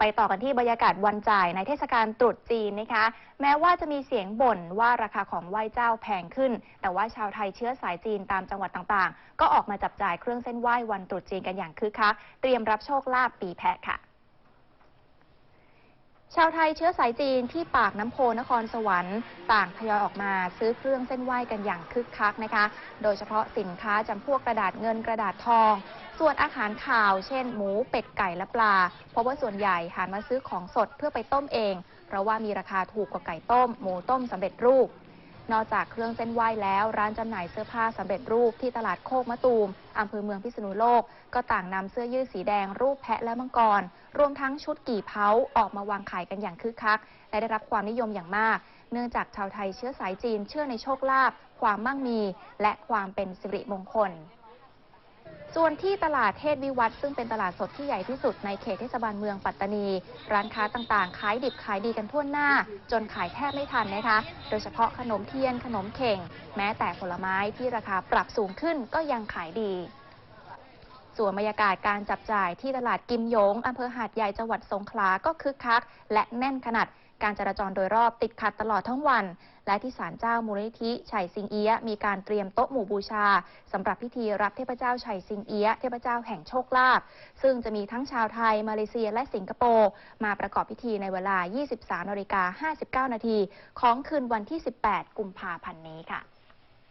ไปต่อกันที่บรรยากาศวันจ่ายในเทศกาลตรุษจีนนะคะ แม้ว่าจะมีเสียงบ่นว่าราคาของไหว้เจ้าแพงขึ้น แต่ว่าชาวไทยเชื้อสายจีนตามจังหวัดต่างๆ ก็ออกมาจับจ่ายเครื่องเส้นไหว้วันตรุษจีนกันอย่างคึกคักเตรียมรับโชคลาภปีแพะค่ะ ชาวไทยเชื้อสายจีนที่ปากน้ำโพนครสวรรค์ ต่างทยอยออกมาซื้อเครื่องเส้นไหว้กันอย่างคึกคักนะคะ โดยเฉพาะสินค้าจำพวกกระดาษเงินกระดาษทอง ส่วนอาหารข่าวเช่น หมูเป็ดไก่และปลา เพราะว่าส่วนใหญ่หันมาซื้อของสดเพื่อไปต้มเอง เพราะว่ามีราคาถูกกว่าไก่ต้ม หมูต้มสำเร็จรูป นอกจากเครื่องเส้นไหว้แล้ว ร้านจำหน่ายเสื้อผ้าสำเร็จรูปที่ตลาดโคกมะตูมอำเภอเมืองพิษณุโลก ก็ต่างนำเสื้อยืดสีแดงรูปแพะและมังกร รวมทั้งชุดกี่เผาออกมาวางขายกันอย่างคึกคัก และได้รับความนิยมอย่างมาก เนื่องจากชาวไทยเชื้อสายจีนเชื่อในโชคลาภความมั่งมี และความเป็นสิริมงคล ส่วนที่ตลาดเทศวิวัฒน์ซึ่งเป็นตลาดสดที่ใหญ่ที่สุดในเขตเทศบาลเมืองปัตตานี ร้านค้าต่างๆ ขายดิบขายดีกันทั่วหน้า จนขายแทบไม่ทันนะคะ โดยเฉพาะขนมเทียนขนมเข่ง แม้แต่ผลไม้ที่ราคาปรับสูงขึ้นก็ยังขายดี ส่วนบรรยากาศการจับจ่ายที่ตลาดกิมหยงอำเภอหาดใหญ่จังหวัดสงขลาก็คึกคัก และแน่นขนาดการจราจรโดยรอบติดขัดตลอดทั้งวัน และที่ศาลเจ้ามูลนิธิไฉสิงเอียะมีการเตรียมโต๊ะหมู่บูชาสำหรับพิธีรับเทพเจ้าไฉสิงเอียะเทพเจ้าแห่งโชคลาภซึ่งจะมีทั้งชาวไทย มาเลเซียและสิงคโปร์มาประกอบพิธีในเวลา 23นาฬิกา59 นาทีของคืนวันที่ 18 กุมภาพันธ์นี้ค่ะ